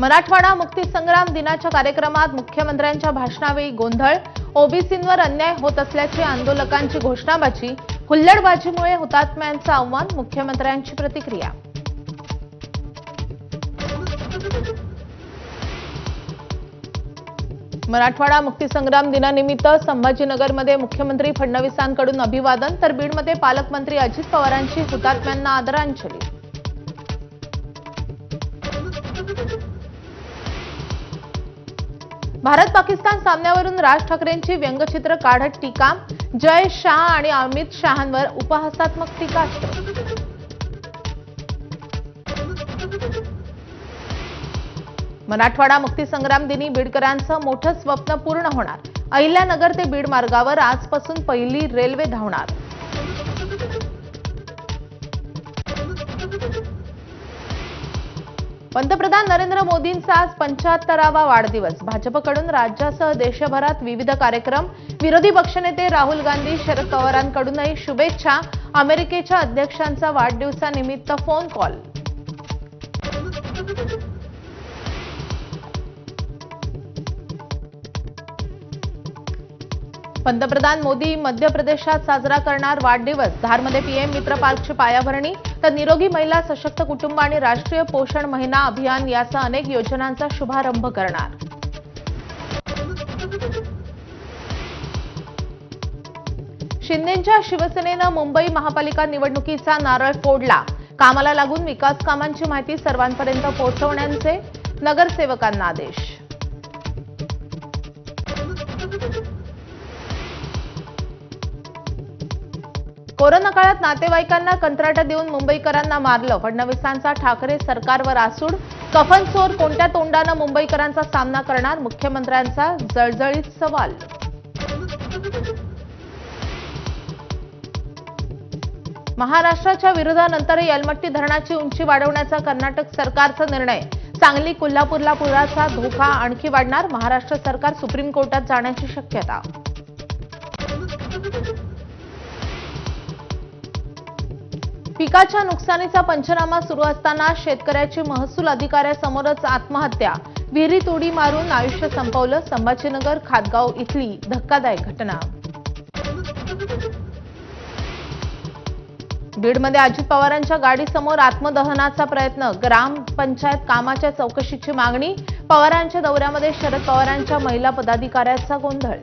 मराठवाडा मुक्तीसंग्राम दिनाच्या कार्यक्रमात मुख्यमंत्र्यांच्या भाषणावेळी गोंधळ ओबीसींवर अन्याय होत असल्याची आंदोलकांची घोषणाबाजी हुल्लडबाजीमुळे हुतात्म्यांचं आव्हान मुख्यमंत्र्यांची प्रतिक्रिया. मराठवाडा मुक्तीसंग्राम दिनानिमित्त संभाजीनगरमध्ये मुख्यमंत्री फडणवीसांकडून अभिवादन तर बीडमध्ये पालकमंत्री अजित पवारांची हुतात्म्यांना आदरांजली. भारत पाकिस्तान सामन्यावरून राज ठाकरेंची व्यंगचित्र काढत टीका. जय शाह आणि अमित शहांवर उपहासात्मक टीका. मराठवाडा मुक्तीसंग्राम दिनी बीडकरांचं मोठं स्वप्न पूर्ण होणार. अहिल्यानगर ते बीड मार्गावर आजपासून पहिली रेल्वे धावणार. पंतप्रधान नरेंद्र मोदींचा आज पंच्याहत्तरावा वाढदिवस. भाजपकडून राज्यासह देशभरात विविध कार्यक्रम. विरोधी पक्षनेते राहुल गांधी शरद पवारांकडूनही शुभेच्छा. अमेरिकेच्या अध्यक्षांचा वाढदिवसानिमित्त फोन कॉल पंतप्रधान मोदी मध्य प्रदेशात साजरा करणार वाढदिवस. धारमध्ये पीएम मित्र पार्कची पायाभरणी तर निरोगी महिला सशक्त कुटुंब आणि राष्ट्रीय पोषण महिना अभियान यासह अनेक योजनांचा शुभारंभ करणार. शिंदेच्या शिवसेनेनं मुंबई महापालिका निवडणुकीचा नारळ फोडला. कामाला लागून विकास कामांची माहिती सर्वांपर्यंत पोहोचवण्याचे नगरसेवकांना आदेश. कोरोना काळात नातेवाईकांना कंत्राट देऊन मुंबईकरांना मारलं. फडणवीसांचा ठाकरे सरकारवर आसूड. कफन चोर कोणत्या तोंडानं मुंबईकरांचा सामना करणार? मुख्यमंत्र्यांचा जळजळीत सवाल. महाराष्ट्राच्या विरोधानंतर यलमट्टी धरणाची उंची वाढवण्याचा कर्नाटक सरकारचा निर्णय. सांगली कोल्हापूरला पुराचा धोका आणखी वाढणार? महाराष्ट्र सरकार सुप्रीम कोर्टात जाण्याची शक्यता. पिकाच्या नुकसानीचा पंचनामा सुरू असताना शेतकऱ्याची महसूल अधिकाऱ्यासमोरच आत्महत्या. विहिरीत उडी मारून आयुष्य संपवलं संभाजीनगर खातगाव इथली धक्कादायक घटना. बीडमध्ये अजित पवारांच्या गाडीसमोर आत्मदहनाचा प्रयत्न ग्रामपंचायत कामाच्या चौकशीची मागणी पवारांच्या दौऱ्यामध्ये शरद पवारांच्या महिला पदाधिकाऱ्याचा गोंधळ.